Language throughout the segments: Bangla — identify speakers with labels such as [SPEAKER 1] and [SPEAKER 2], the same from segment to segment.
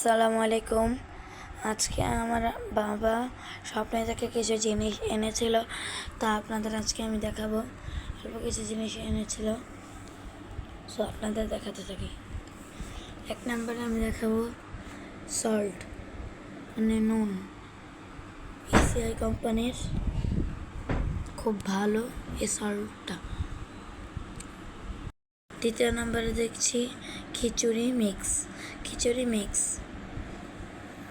[SPEAKER 1] আসসালামু আলাইকুম। আজকে আমার বাবা স্বপ্নে থেকে কিছু জিনিস এনেছিল, তা আপনাদের আজকে আমি দেখাবো। অল্প কিছু জিনিস এনেছিল, সো আপনাদের দেখাতে থাকি। এক নম্বরে আমি দেখাবো সল্ট মানে নুন। ইসিআই কোম্পানির খুব ভালো এই সল্টটা দ্বিতীয় নম্বরে দেখছি খিচুড়ি মিক্স খিচুড়ি মিক্স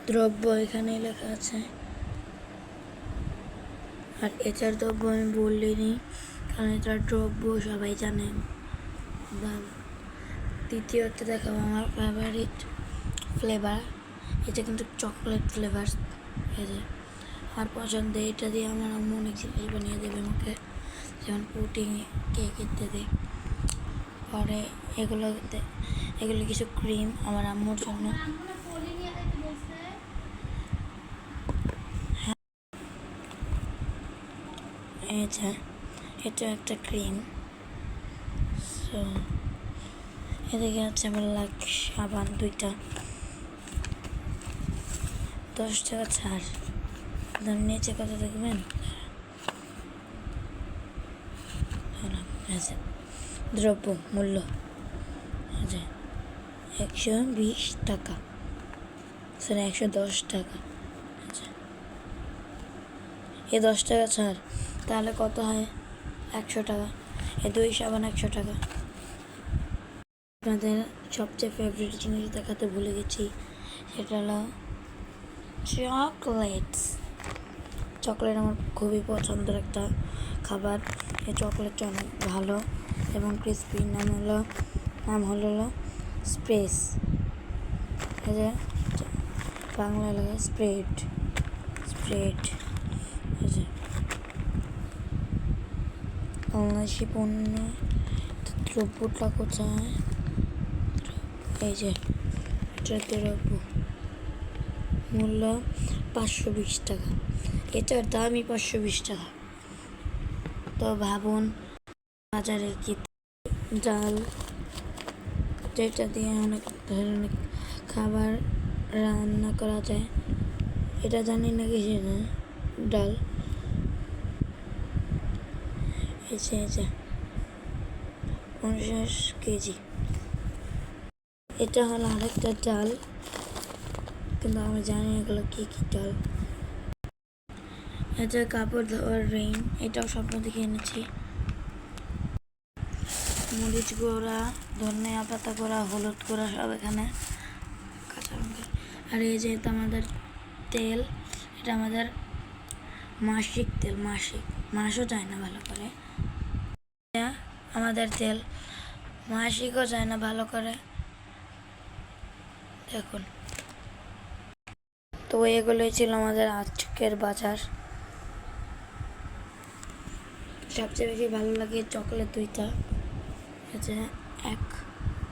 [SPEAKER 1] দ্রব্য এখানে লেখা আছে। আর এটার দ্রব্য আমি বলিনি কারণ এটার দ্রব্য সবাই জানেন দাম দেখাবো আমার ফেভারিট ফ্লেভার এটা কিন্তু চকলেট ফ্লেভার যে। আমার পছন্দ এটা দিয়ে আমার আম্মু অনেক জিনিস বানিয়ে দেবে আমাকে, যেমন পুটিং কেক ইত্যাদি। পরে এগুলো এগুলো কিছু ক্রিম আমার আম্মুর জন্য। যে এটা একটা ক্রিম সো এদিকে আছে আমার লাক সাবান দুইটা। দশ টাকা ছাড়। দাম নিচে কত দেখবেন? যে, দ্রব্য মূল্য। যে একশো বিশ টাকা। সরি একশো দশ টাকা। আচ্ছা এ দশ টাকা ছাড়। তাহলে কত হয়? একশো টাকা। এ দুই সাবান একশো টাকা। আপনাদের সবচেয়ে ফেভারিট জিনিস দেখাতে ভুলে গেছি, সেটা হলো চকলেটস চকলেট আমার খুবই পছন্দের একটা খাবার। এই চকলেটটা অনেক ভালো এবং ক্রিসপি নাম হলো নাম হলো স্প্রেস বাংলা লাগে স্প্রেড স্প্রেড এই যে বাংলাদেশি পণ্য দ্রব্যটা কোথায় এই যে দ্রব্য। মূল্য পাঁচশো বিশ টাকা। এটার দামই পাঁচশো বিশ টাকা। তো ভাবুন বাজারে কি ডাল যেটা দিয়ে অনেক ধরনের খাবার রান্না করা যায়, এটা জানি না কিসে না ডাল। এই যে এই যে পঞ্চাশ কেজি। এটা হলো আরেকটা ডাল। কিন্তু আমি জানি এগুলো কী কী ডাল। এটা কাপড় ধোয়ার রেইন এটাও স্বপ্ন দেখে এনেছি। মরিচ গুঁড়া ধনিয়া পাতা করা হলুদ গুঁড়া সব এখানে। কাঁচা আর এই যেহেতু আমাদের তেল। এটা আমাদের মাসিক তেল, মাসিক। মাসও যায় না ভালো করে। আমাদের তেল। মাসিকও যায় না ভালো করে। দেখুন। তো এগুলোই ছিল আমাদের আজকের বাজার। সবচেয়ে বেশি ভালো লাগে চকলেট দুইটা। হচ্ছে এক,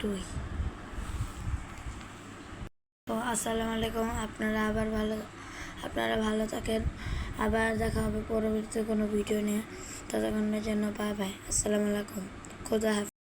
[SPEAKER 1] দুই। তো আসসালামু আলাইকুম। আপনারা আবার ভালো আপনারা ভালো থাকেন। আবার দেখা হবে পরবর্তী কোনো ভিডিও নিয়ে। ততক্ষণের জন্য বাই বাই আসসালামু আলাইকুম। খোদা হাফিজ।